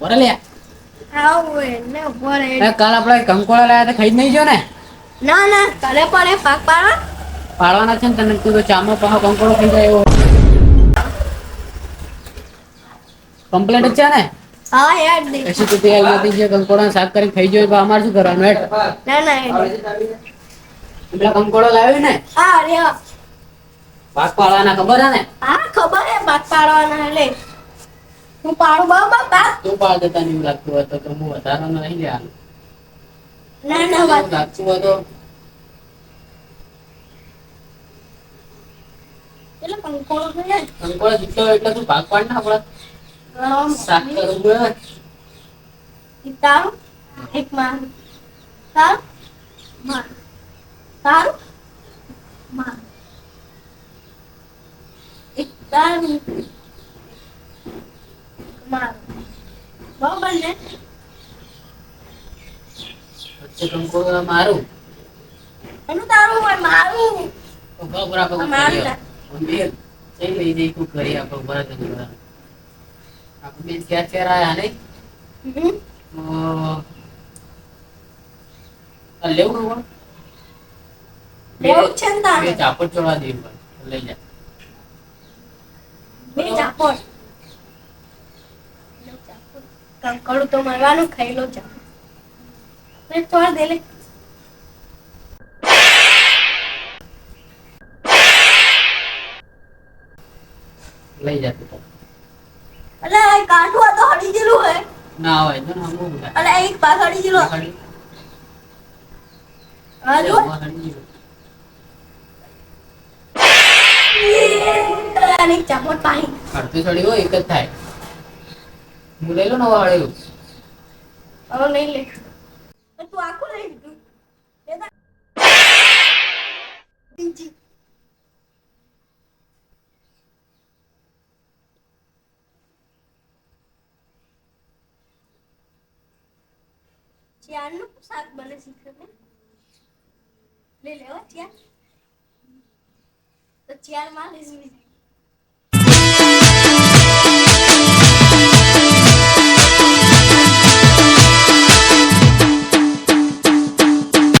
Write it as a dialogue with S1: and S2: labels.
S1: બોરે લે
S2: આવું એટલે
S1: બોલે કાલ આપણે કંકોળા લાયા તો ખાઈ નહીં જો ને?
S2: ના ના કરે પડે પાક પાડો
S1: પાડવાના છે ને તને તું તો ચામો પાહો કંકોળો ખાઈ જાય એવો. કમ્પ્લેટ જ છે ને?
S2: હા યાર
S1: પછી તું તે આવતી જે કંકોડા શાક કરીને ખાઈ જાય તો અમારે શું કરવાનું હેડ?
S2: ના ના
S1: પેલા કંકોડો લાવ્યો ને?
S2: હા રે
S1: પાક પાડવાના ખબર હે ને?
S2: હા ખબર હે પાક પાડવાના એટલે પાડું બાબા પાક
S1: તું પાડ દેતા નહીં લાગતું હોય તો તો હું વધારાનો નહીં લેવાનું
S2: ના ના વાત
S1: એવું લાગતું હોય તો
S2: એટલે કંકોડો છે ને
S1: કંકોડો જીતતો હોય એટલે તું ભાગ પાડ ના આપણે
S2: ગરમ
S1: શાક કરવું હોય
S2: એક તારું એક મારું તારું મારું તારું મારું એક તારું મારું બરાબર ને?
S1: વચ્ચે મારું
S2: એનું તારું હોય મારું
S1: જઈ લઈ જઈ તું કરી આપણે ચાર ચાર આયા લેવું?
S2: લેવું છે ને તારે.
S1: ચાપડ ચોળા દેવી લઈ જા.
S2: બે ચાપડ કંકડું તો મરવાનું ખાઈ લો ચોળ દે લે.
S1: લઈ જા તું.
S2: અલે આ કાઠું આ તો હડી ગયેલું હે.
S1: ના હોય તો ના હું
S2: અલે એક પાસ હડી ગયેલો હા જો. ચાપડ પાણી.
S1: અડધી થોડી હોય એક જ થાય. હું લઈ લો ને હળેલું
S2: હવે નહીં લે. તું આખું લઈ લીધું. ચારનું શાક બને શીખે ને લઈ લેવા ચાર તો ચારમાં બીજી.